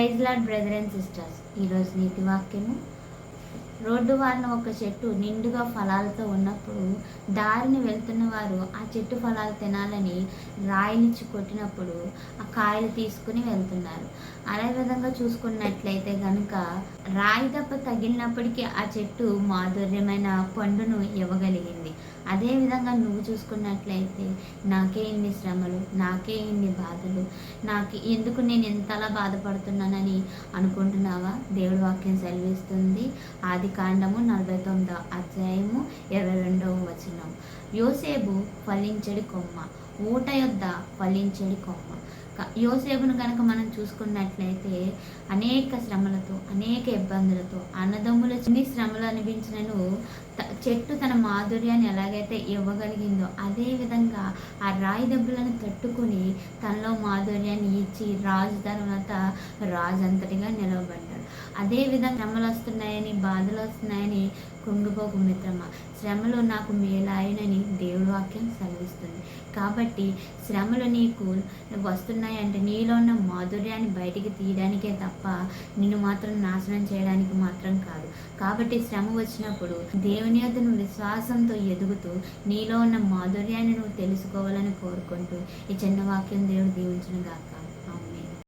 Praise lord brother and sisters. ఈరోజు నీతి వాక్యము. రోడ్డు వారిన ఒక చెట్టు నిండుగా ఫలాలతో ఉన్నప్పుడు దారిని వెళ్తున్న వారు ఆ చెట్టు ఫలాలు తినాలని రాయినిచ్చి కొట్టినప్పుడు ఆ కాయలు తీసుకుని వెళ్తున్నారు. అదే విధంగా చూసుకున్నట్లయితే కనుక రాయి దెబ్బ తగిలినప్పటికీ ఆ చెట్టు మాధుర్యమైన పండును ఇవ్వగలిగింది. అదేవిధంగా నువ్వు చూసుకున్నట్లయితే నాకే ఇన్ని శ్రమలు నాకే ఇన్ని బాధలు నాకు ఎందుకు నేను ఎంతలా బాధపడుతున్నానని అనుకుంటున్నావా? దేవుడి వాక్యం సెలవిస్తుంది. ఆది కాండము నలభై తొమ్మిదో అధ్యాయము ఇరవై రెండవ వచనం. యోసేపు ఫలించడి కొమ్మ ఊట యొద్ద ఫలించడి కొమ్మ. యోసేపును కనుక మనం చూసుకున్నట్లయితే అనేక శ్రమలతో అనేక ఇబ్బందులతో అన్నదమ్ముల చిన్ని శ్రమలు అనిపించినను చెట్టు తన మాధుర్యాన్ని ఎలాగైతే ఇవ్వగలిగిందో అదే విధంగా ఆ రాయి దెబ్బలను తట్టుకుని తనలో మాధుర్యాన్ని ఇచ్చి రాజు తర్వాత రాజు అంతటిగా నిలవబడ్డాడు. అదే విధంగా శ్రమలు వస్తున్నాయని బాధలు వస్తున్నాయని కుంగిపోకు మిత్రమా. శ్రమలు నాకు మేలాయనని దేవుడి వాక్యం సెలవిస్తుంది. కాబట్టి శ్రమలు నీకు వస్తున్నాయంటే నీలో ఉన్న మాధుర్యాన్ని బయటికి తీయడానికే తప్ప నిన్ను మాత్రం నాశనం చేయడానికి మాత్రం కాదు. కాబట్టి శ్రమ వచ్చినప్పుడు దేవుని యొద్ద నువ్వు విశ్వాసంతో ఎదుగుతూ నీలో ఉన్న మాధుర్యాన్ని నువ్వు తెలుసుకోవాలని కోరుకుంటూ ఈ చిన్న వాక్యం దేవుడు దీవించను గాక